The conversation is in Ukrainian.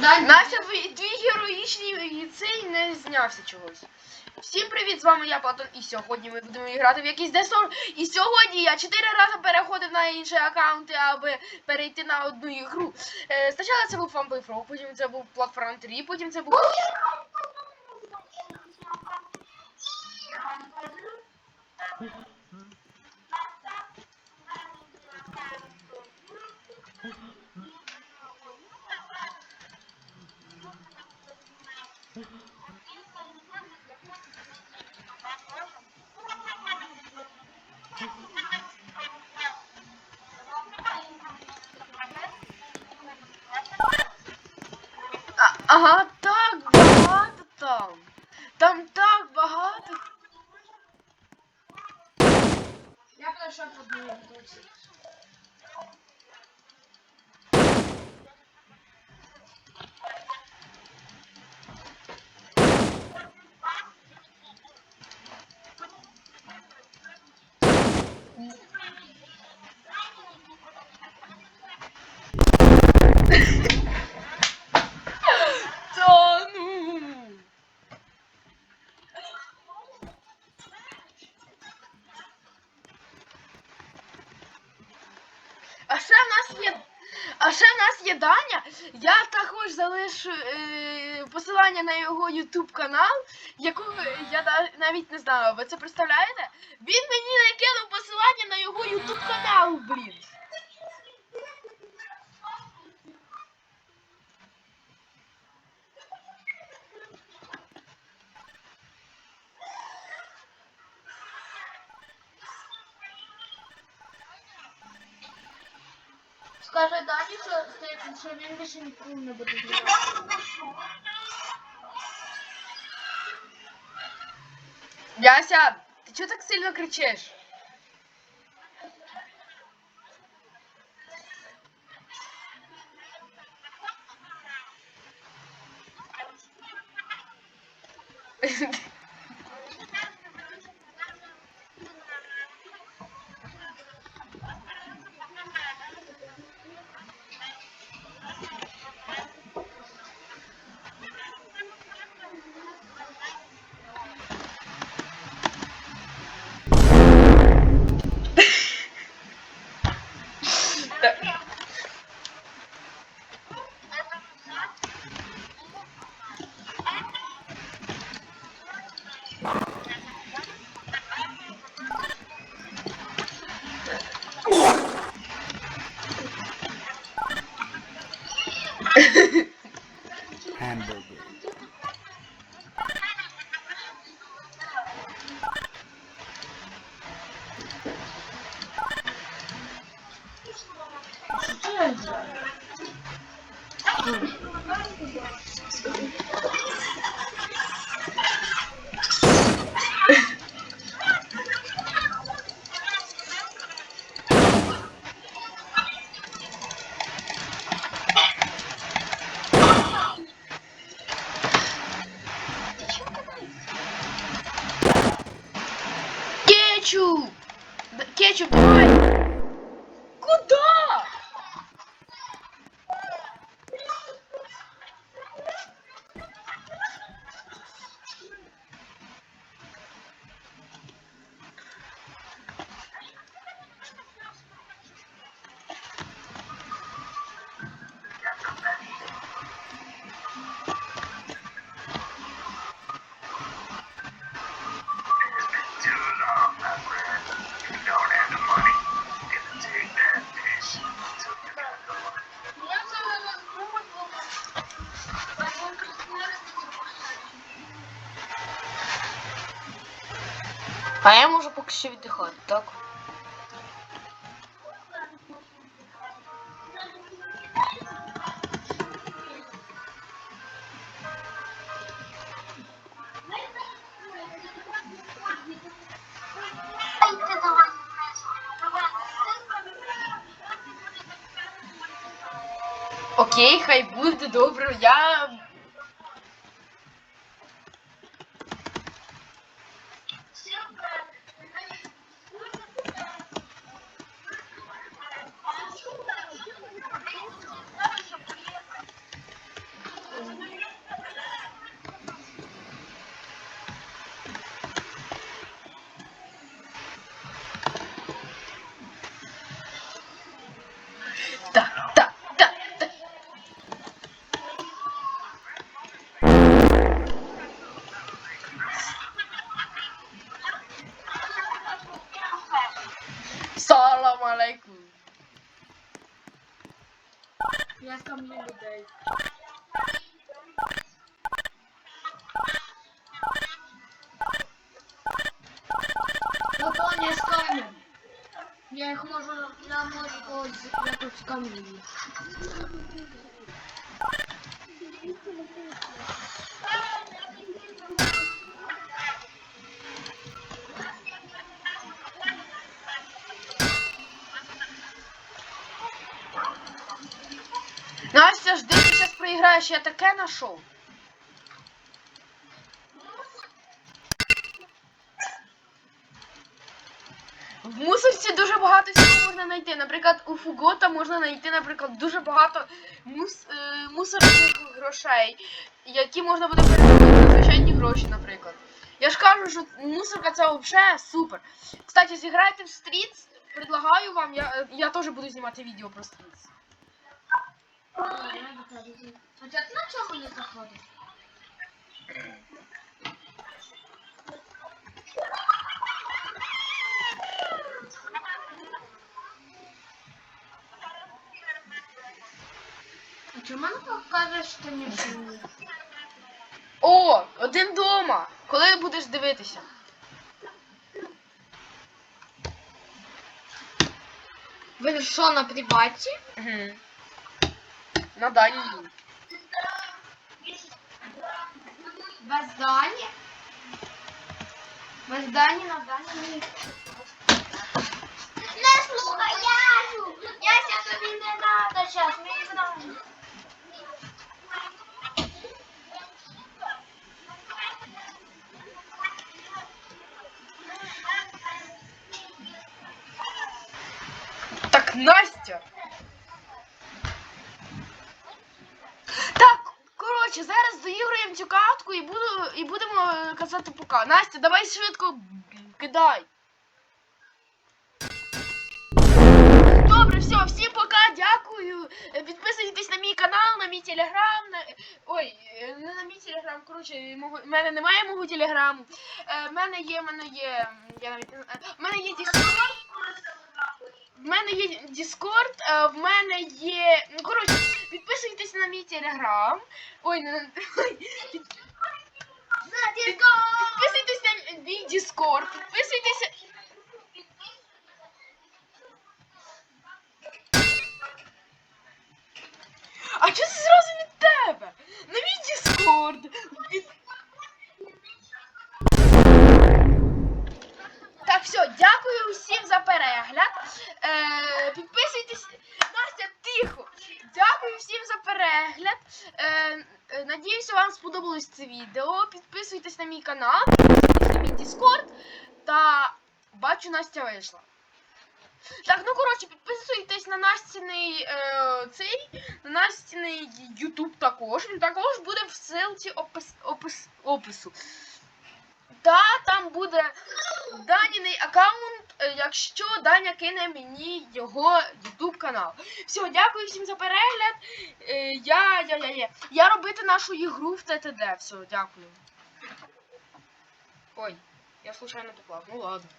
Далі. Настя, твій твій героїчний цей не знявся чогось. Всім привіт, з вами я, Платон, і сьогодні ми будемо грати в якийсь десор. І сьогодні я чотири рази переходив на інші аккаунти, аби перейти на одну ігру. Е, спочатку це був Frog, потім це був Platform 3, потім це був. Ага, так багато там. Там так багато. Я пройшов одну точці. Та А ще в нас є. А ще в нас є Даня. Я також залишу е, посилання на його YouTube канал, якого я навіть не знаю. Ви це представляєте? Він мені накинув посилання на його YouTube канал, блін. Скажи Дані, що, що він більше ніколи не буде грати. Яся, ти чого так сильно кричиш? Mm-hmm. А я можу поки що віддихати, так? Окей, хай буде добре. Я. камні людей. Виконує з камінь. Я їх можу, я можу когось якось з камінь. Настя, ти я таке нашов. В мусорці дуже багато всього можна знайти. Наприклад, у Фугота можна знайти, наприклад, дуже багато мус, е, мусорних грошей, які можна буде перетворити на звичайні гроші, наприклад. Я ж кажу, що мусорка це взагалі супер. Кстати, зіграйте в стрітс, предлагаю вам, я, я теж буду знімати відео про стрітс. А ти на чому не заходиш? А чому не покажеш, що не вмієш? О, один дома. Коли будеш дивитися? Ви що, на прибаті? Угу. На Данії. Без Дані? Без Дані на Дані. Не слухай, Ясю! Яся тобі не надо зараз, мені Дані. Так, Настя. Так, коротше, зараз доіграємо цю картку і буду і будемо е, казати пока. Настя, давай швидко кидай. Добре, все, всім пока, дякую. Е, Підписуйтесь на мій канал, на мій телеграм. На... Ой, е, не на мій телеграм, коротше, мого... мене немає мого телеграму. В мене є, в мене є. Я навіть мене є Discord. В мене є Discord, е, в мене є. Ну, коротше, підписуйтесь на мій телеграм. Ой, не Підписуйтесь на мій Discord, підписуйтесь. А чого це зразу від тебе? На мій Discord. Від... Так, все, дякую усім за перегляд. Е, підписуйтесь. Настя, тихо. Дякую всім за перегляд. Е, е, надіюся, вам сподобалось це відео. Підписуйтесь на мій канал, підписуйтесь на мій Discord. Та бачу, Настя вийшла. Так, ну коротше, підписуйтесь на Настіний е, цей, на Настіний YouTube також. Він також буде в ссылці опис, опис, опису. Та там буде Даніний аккаунт, якщо Даня кине мені його YouTube канал. Все, дякую всім за перегляд. Е, Я, я, я, я. Я робити нашу ігру в ТТД. Все, дякую. Ой, я случайно поклав. Ну ладно.